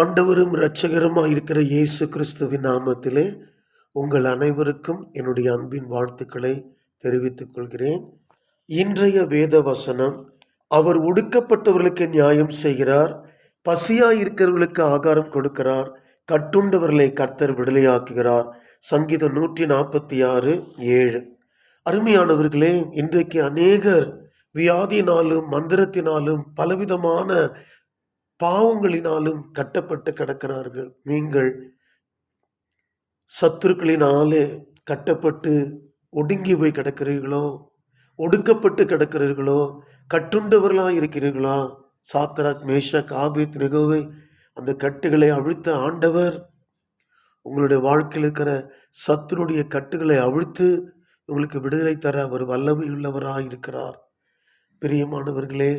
ஆண்டவரும் இரட்சகருமாக இருக்கிற இயேசு கிறிஸ்துவின் நாமத்திலே உங்கள் அனைவருக்கும் என்னுடைய அன்பின் வாழ்த்துக்களை தெரிவித்துக் கொள்கிறேன். இன்றைய வேத வசனம் அவர் ஒடுக்கப்பட்டவர்களுக்கு நியாயம் செய்கிறார் பசியாக இருக்கிறவர்களுக்கு ஆகாரம் கொடுக்கிறார் கட்டுண்டவர்களை கர்த்தர் விடுதலையாக்குகிறார். சங்கீதம் நூற்றி நாற்பத்தி ஆறு ஏழு. அருமையானவர்களே இன்றைக்கு அநேகர் வியாதியினாலும் மந்திரத்தினாலும் பலவிதமான பாவங்களினாலும் கட்டப்பட்டு கிடக்கிறார்கள். நீங்கள் சத்துருக்களினாலே கட்டப்பட்டு ஒடுங்கி போய் கிடக்கிறீர்களோ? ஒடுக்கப்பட்டு கிடக்கிறீர்களோ? கட்டுண்டவர்களாக இருக்கிறீர்களா? சாத்ராக் மேஷக் ஆபித் நிகோவை அந்த கட்டுகளை அவிழ்த்த ஆண்டவர் உங்களுடைய வாழ்க்கையில் இருக்கிற சத்துருடைய கட்டுகளை அவிழ்த்து உங்களுக்கு விடுதலை தர அவர் வல்லமை உள்ளவராக இருக்கிறார். பிரியமானவர்களே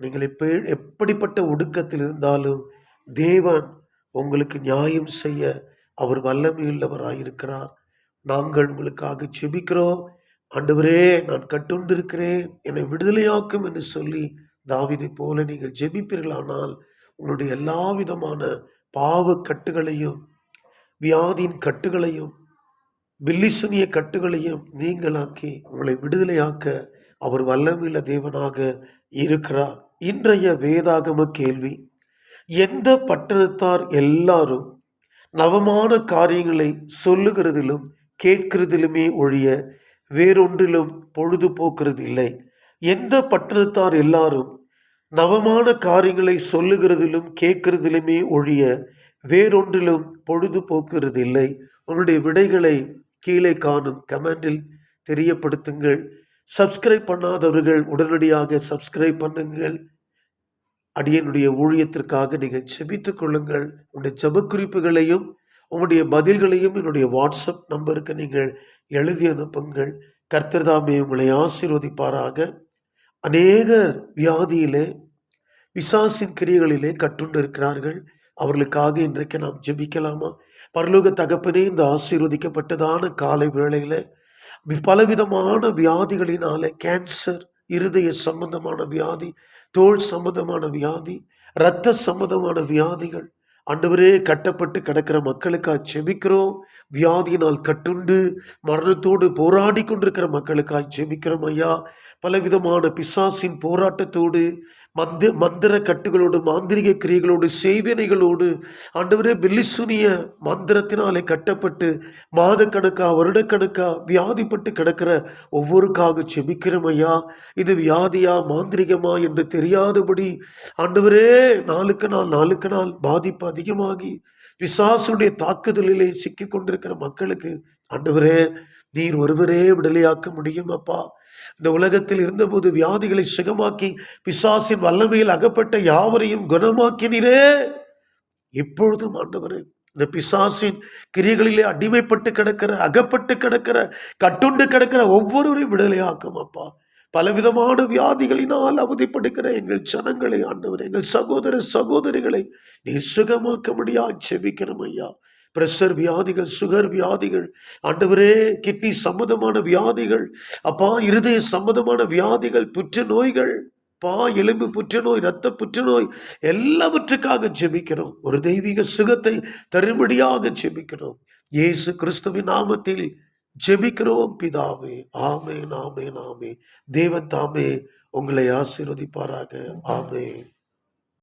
நீங்கள் எப்ப எப்படிப்பட்ட ஒடுக்கத்தில் இருந்தாலும் தேவன் உங்களுக்கு நியாயம் செய்ய அவர் வல்லமையுள்ளவராயிருக்கிறார். நாங்கள் உங்களுக்காக செபிக்கிறோம். ஆண்டவரே நான் கட்டுண்டிருக்கிறேன். என்னை விடுதலையாக்கும் என்று சொல்லி தாவிதை போல நீங்கள் ஜெபிப்பீர்களானால் உங்களுடைய எல்லா விதமான பாவ கட்டுகளையும் வியாதியின் கட்டுகளையும் பில்லிசுனிய கட்டுகளையும் நீங்களாக்கி உங்களை விடுதலையாக்க அவர் வல்லமில்ல தேவனாக இருக்கிறார். இன்றைய வேதாகம கேள்வி எந்த பட்டணத்தார் எல்லாரும் நவமான காரியங்களை சொல்லுகிறதிலும் கேட்கிறதிலுமே ஒழிய வேறொன்றிலும் பொழுதுபோக்குறது இல்லை எந்த பட்டணத்தார் எல்லாரும் நவமான காரியங்களை சொல்லுகிறதிலும் கேட்கிறதிலுமே ஒழிய வேறொன்றிலும் பொழுதுபோக்குறது இல்லை உங்களுடைய விடைகளை கீழே காணும் கமெண்டில் தெரியப்படுத்துங்கள். சப்ஸ்கிரைப் பண்ணாதவர்கள் உடனடியாக சப்ஸ்கிரைப் பண்ணுங்கள். அடியனுடைய ஊழியத்திற்காக நீங்கள் செபித்துக் கொள்ளுங்கள். உங்களுடைய ஜபக்குறிப்புகளையும் உங்களுடைய பதில்களையும் என்னுடைய வாட்ஸ்அப் நம்பருக்கு நீங்கள் எழுதி அனுப்புங்கள். கர்த்தர்தாமே உங்களை ஆசீர்வதிப்பாராக. அநேகர் வியாதியிலே விசாசின் கிரியைகளிலே கட்டுண்டு இருக்கிறார்கள் அவர்களுக்காக இன்றைக்கு நாம் ஜெபிக்கலாமா? பரலோக தகப்பனே இந்த ஆசீர்வதிக்கப்பட்டதான காலை வேளையில் பலவிதமான வியாதிகளினால கேன்சர் இருதய சம்பந்தமான வியாதி தோல் சம்பந்தமான வியாதி இரத்த சம்பந்தமான வியாதிகள். அண்டவரே கட்டப்பட்டு கிடக்கிற மக்களுக்காய் செபிக்கிறோம் வியாதியினால் கட்டுண்டு மரணத்தோடு போராடி கொண்டிருக்கிற மக்களுக்காய் செபிக்கிறோம் ஐயா. பலவிதமான பிசாசின் போராட்டத்தோடு மந்த மந்திர கட்டுகளோடு மாந்திரிக கிரியைகளோடு செய்வினைகளோடு ஆண்டவரே பில்லிசுனிய மந்திரத்தினாலே கட்டப்பட்டு மாதக்கணக்கா வருடக்கணக்கா வியாதிப்பட்டு கிடக்கிற ஒவ்வொருக்காக செபிக்கிறமையா இது வியாதியா மாந்திரிகமா என்று தெரியாதபடி ஆண்டவரே நாளுக்கு நாள் நாளுக்கு நாள் பாதிப்பு அதிகமாகி விசாசுடைய தாக்குதலிலே சிக்கி கொண்டிருக்கிற மக்களுக்கு ஆண்டவரே நீர் ஒருவரே விடுதலையாக்க முடியும் அப்பா. இந்த உலகத்தில் இருந்தபோது வியாதிகளை சுகமாக்கி பிசாசின் வல்லமையில் அகப்பட்ட யாவரையும் குணமாக்கினீரே. இப்பொழுதும் ஆண்டவரே இந்த பிசாசின் கிரியைகளிலே அடிமைப்பட்டு கிடக்கிற அகப்பட்டு கிடக்கிற கட்டுண்டு கிடக்கிற ஒவ்வொருவரையும் விடுதலையாக்கும் அப்பா. பலவிதமான வியாதிகளினால் அவதிப்படுகிற எங்கள் ஜனங்களை ஆண்டவர் எங்கள் சகோதர சகோதரிகளை நீர் சுகமாக்க முடியா செபிக்கிறோம் ஐயா. பிரஷர் வியாதிகள் சுகர் வியாதிகள் ஆண்டவரே கிட்னி சம்மதமான வியாதிகள் அப்பா இருதய சம்மதமான வியாதிகள் புற்றுநோய்கள் பா எலும்பு புற்றுநோய் இரத்த புற்றுநோய் எல்லாவற்றுக்காக ஜெபிக்கிறோம். ஒரு தெய்வீக சுகத்தை தரும்படியாக ஜெபிக்கிறோம். இயேசு கிறிஸ்துவின் நாமத்தில் ஜெபிக்கிறோம் பிதாவே. ஆமே நாமே நாமே தேவன் தாமே உங்களை ஆசீர்வதிப்பாராக. ஆமே